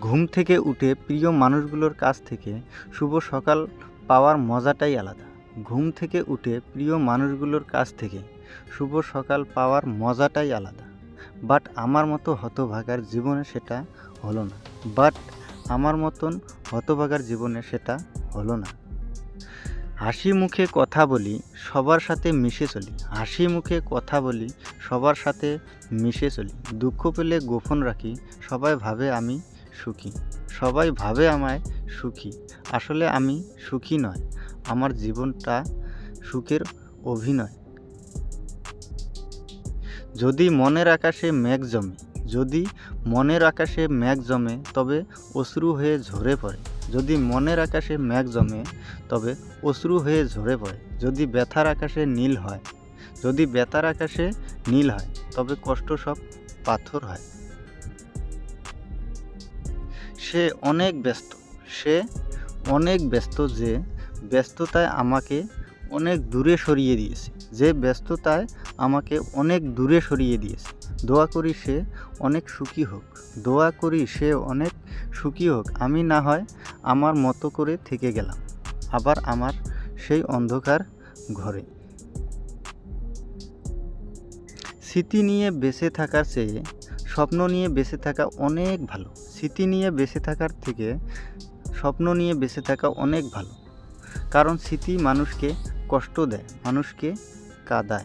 ঘুম থেকে উঠে প্রিয় মানুষগুলোর কাছ থেকে শুভ সকাল পাওয়ার মজাটাই আলাদা। ঘুম থেকে উঠে প্রিয় মানুষগুলোর কাছ থেকে শুভ সকাল পাওয়ার মজাটাই আলাদা। বাট আমার মতো হতভাগার জীবনে সেটা হলো না। বাট আমার মতন হতভাগার জীবনে সেটা হলো না। হাসি মুখে কথা বলি, সবার সাথে মিশে চলি। হাসি মুখে কথা বলি, সবার সাথে মিশে চলি। দুঃখ পেলে গোপন রাখি, সবাই ভাবে আমি সুখী। সবাই ভাবে আমায় সুখী। আসলে আমি সুখী নয়, আমার জীবনটা সুখের অভিনয়। যদি মনের আকাশে মেঘ জমে, যদি মনের আকাশে মেঘ জমে, তবে অশ্রু হয়ে ঝরে পড়ে। যদি মনের আকাশে মেঘ জমে, তবে অশ্রু হয়ে ঝরে পড়ে। যদি ব্যথার আকাশে নীল হয়, যদি ব্যথার আকাশে নীল হয়, তবে কষ্ট সব পাথর হয়। সে অনেক ব্যস্ত। সে অনেক ব্যস্ত যে ব্যস্ততায় আমাকে অনেক দূরে সরিয়ে দিয়েছে। যে ব্যস্ততায় আমাকে অনেক দূরে সরিয়ে দিয়েছে। দোয়া করি সে অনেক সুখী হোক। দোয়া করি সে অনেক সুখী হোক। আমি না হয় আমার মতো করে থেকে গেলাম। আবার আমার সেই অন্ধকার ঘরে। স্মৃতি নিয়ে বেঁচে থাকার চেয়ে স্বপ্ন নিয়ে বেঁচে থাকা অনেক ভালো। স্মৃতি নিয়ে বেঁচে থাকার থেকে স্বপ্ন নিয়ে বেঁচে থাকা অনেক ভালো। কারণ স্মৃতি মানুষকে কষ্ট দেয়, মানুষকে কাদায়।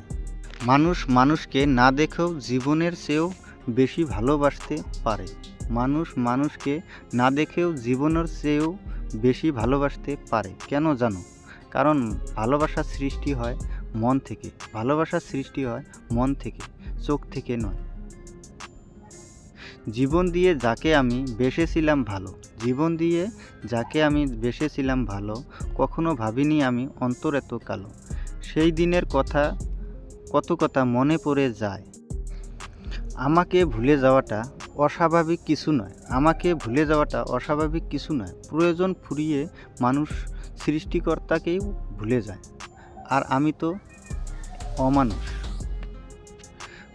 মানুষ মানুষকে না দেখেও জীবনের চেয়েও বেশি ভালোবাসতে পারে। মানুষ মানুষকে না দেখেও জীবনের চেয়েও বেশি ভালোবাসতে পারে। কেন জানো? কারণ ভালোবাসার সৃষ্টি হয় মন থেকে। ভালোবাসার সৃষ্টি হয় মন থেকে, চোখ থেকে নয়। জীবন দিয়ে যাকে আমি বেসেছিলাম ভালো, জীবন দিয়ে যাকে আমি বেসেছিলাম ভালো, কখনো ভাবিনি আমি অন্তর এত কালো। সেই দিনের কথা কত কথা মনে পড়ে যায়। আমাকে ভুলে যাওয়াটা অস্বাভাবিক কিছু নয়। আমাকে ভুলে যাওয়াটা অস্বাভাবিক কিছু নয়। প্রয়োজন ফুরিয়ে মানুষ সৃষ্টিকর্তাকেই ভুলে যায়। আর আমি তো অমানুষ।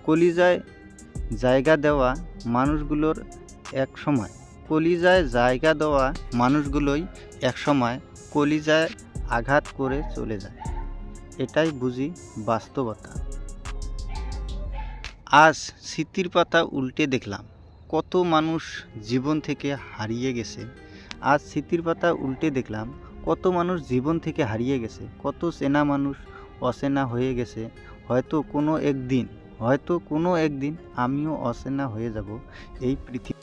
কলিজায় জায়গা দেওয়া মানুষগুলোর এক সময়। কলিজায় জায়গা দেওয়া মানুষগুলোই এক সময় কলিজায় আঘাত করে চলে যায়। এটাই বুঝি বাস্তবতা। আজ স্মৃতির পাতা উল্টে দেখলাম, কত মানুষ জীবন থেকে হারিয়ে গেছে। আজ স্মৃতির পাতা উল্টে দেখলাম, কত মানুষ জীবন থেকে হারিয়ে গেছে, কত চেনা মানুষ অচেনা হয়ে গেছে। হয়তো কোনো একদিন হয়তো কোনো একদিন আমিও অচেনা হয়ে যাব এই পৃথিবী।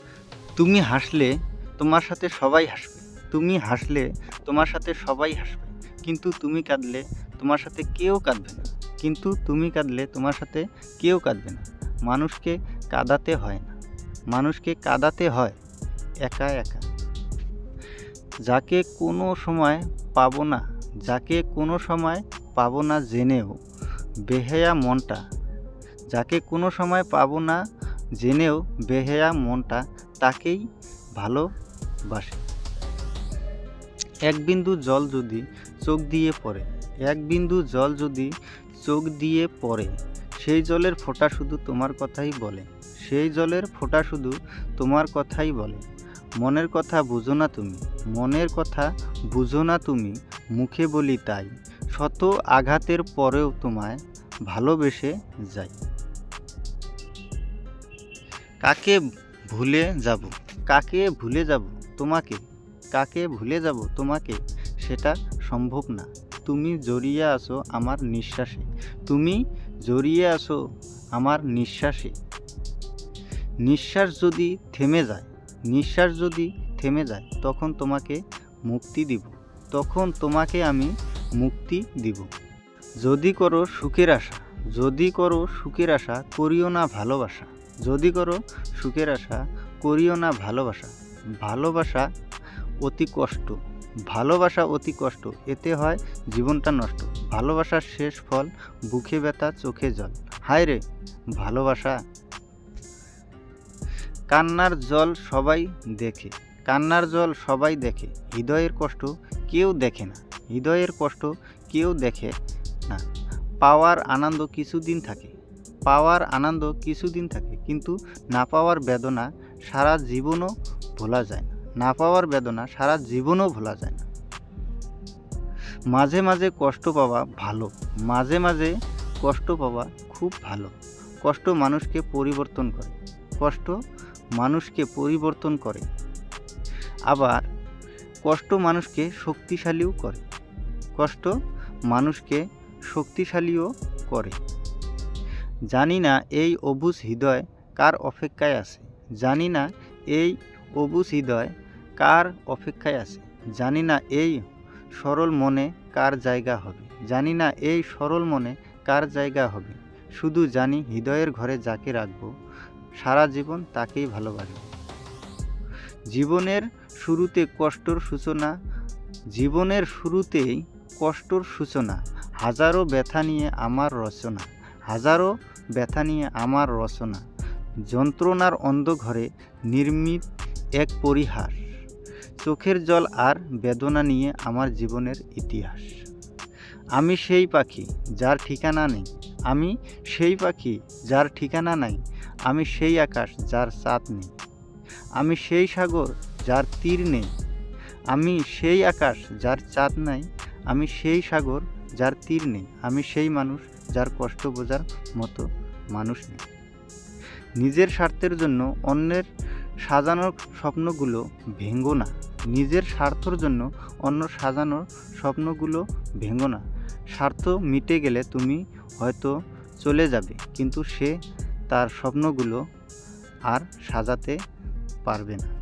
তুমি হাসলে তোমার সাথে সবাই হাসবে। তুমি হাসলে তোমার সাথে সবাই হাসবে। কিন্তু তুমি কাঁদলে তোমার সাথে কেউ কাঁদবে না। কিন্তু তুমি কাঁদলে তোমার সাথে কেউ কাঁদবে না। মানুষকে কাঁদাতে হয় না। মানুষকে কাঁদাতে হয় একা একা। যাকে কোনো সময় পাবো না, যাকে কোনো সময় পাবো না জেনেও বেহেয়া মনটা যাকে কোনো সময় পাবো না জেনেও বেহেয়া মনটা তাকেই ভালোবাসে। এক বিন্দু জল যদি চোখ দিয়ে পড়ে, এক বিন্দু জল যদি চোখ দিয়ে পড়ে, সেই জলের ফোঁটা শুধু তোমার কথাই বলে, সেই জলের ফোঁটা শুধু তোমার কথাই বলে। মনের কথা বুঝো না তুমি, মনের কথা বুঝো না তুমি, মুখে বলি তাই, শত আঘাতের পরেও তোমায় ভালোবেসে যাই। কাকে ভুলে যাব? কাকে ভুলে যাব তোমাকে? কাকে ভুলে যাব তোমাকে? সেটা সম্ভব না। তুমি জড়িয়ে আসো আমার নিঃশ্বাসে। তুমি জড়িয়ে আসো আমার নিঃশ্বাসে। নিঃশ্বাস যদি থেমে যায়, নিঃশ্বাস যদি থেমে যায়, তখন তোমাকে মুক্তি দিব। তখন তোমাকে আমি মুক্তি দিব। যদি করো সুখের আশা, যদি করো সুখের আশা, করিও না ভালোবাসা। যদি করো সুখের আশা, করিও না ভালোবাসা। ভালোবাসা অতি কষ্ট। ভালোবাসা অতি কষ্ট। এতে হয় জীবনটা নষ্ট। ভালোবাসার শেষ ফল বুকে ব্যথা, চোখে জল। হায় রে, ভালোবাসা। কান্নার জল সবাই দেখে। কান্নার জল সবাই দেখে। হৃদয়ের কষ্ট কেউ দেখে না। হৃদয়ের কষ্ট কেউ দেখে না। পাওয়ার আনন্দ কিছুদিন থাকে। পাওয়ার আনন্দ কিছুদিন থাকে, কিন্তু না পাওয়ার বেদনা সারা জীবনও ভোলা যায় না। না পাওয়ার বেদনা সারা জীবনও ভোলা যায় না। মাঝে মাঝে কষ্ট পাওয়া ভালো, মাঝে মাঝে কষ্ট পাওয়া খুব ভালো। কষ্ট মানুষকে পরিবর্তন করে, কষ্ট মানুষকে পরিবর্তন করে। আবার কষ্ট মানুষকে শক্তিশালীও করে, কষ্ট মানুষকে শক্তিশালীও করে। জানি না এই অবুজ হৃদয় কার অপেক্ষায় আছে। জানি না এই অবুজ হৃদয় কার অপেক্ষায় আছে। জানি না এই সরল মনে কার জায়গা হবে। জানি না এই সরল মনে কার জায়গা হবে। শুধু জানি হৃদয়ের ঘরে যাকে রাখব, সারা জীবন তাকেই ভালোবাসবো। জীবনের শুরুতে কষ্টর সূচনা, জীবনের শুরুতেই কষ্টর সূচনা, হাজারো ব্যথা নিয়ে আমার রচনা। হাজারো ব্যথা নিয়ে আমার রচনা। যন্ত্রণার অন্ধঘরে নির্মিত এক পরিহাস। চোখের জল আর বেদনা নিয়ে আমার জীবনের ইতিহাস। আমি সেই পাখি যার ঠিকানা নেই। আমি সেই পাখি যার ঠিকানা নাই। আমি সেই আকাশ যার চাঁদ নেই। আমি সেই সাগর যার তীর নেই। আমি সেই আকাশ যার চাঁদ নাই। আমি সেই সাগর যার তীর নেই। আমি সেই মানুষ যার কষ্ট বোঝার মতো মানুষ নেই। নিজের স্বার্থের জন্য অন্যের সাজানোর স্বপ্নগুলো ভেঙ্গো না। নিজের স্বার্থর জন্য অন্য সাজানোর স্বপ্নগুলো ভেঙ্গো না। স্বার্থ মিটে গেলে তুমি হয়তো চলে যাবে, কিন্তু সে তার স্বপ্নগুলো আর সাজাতে পারবে না।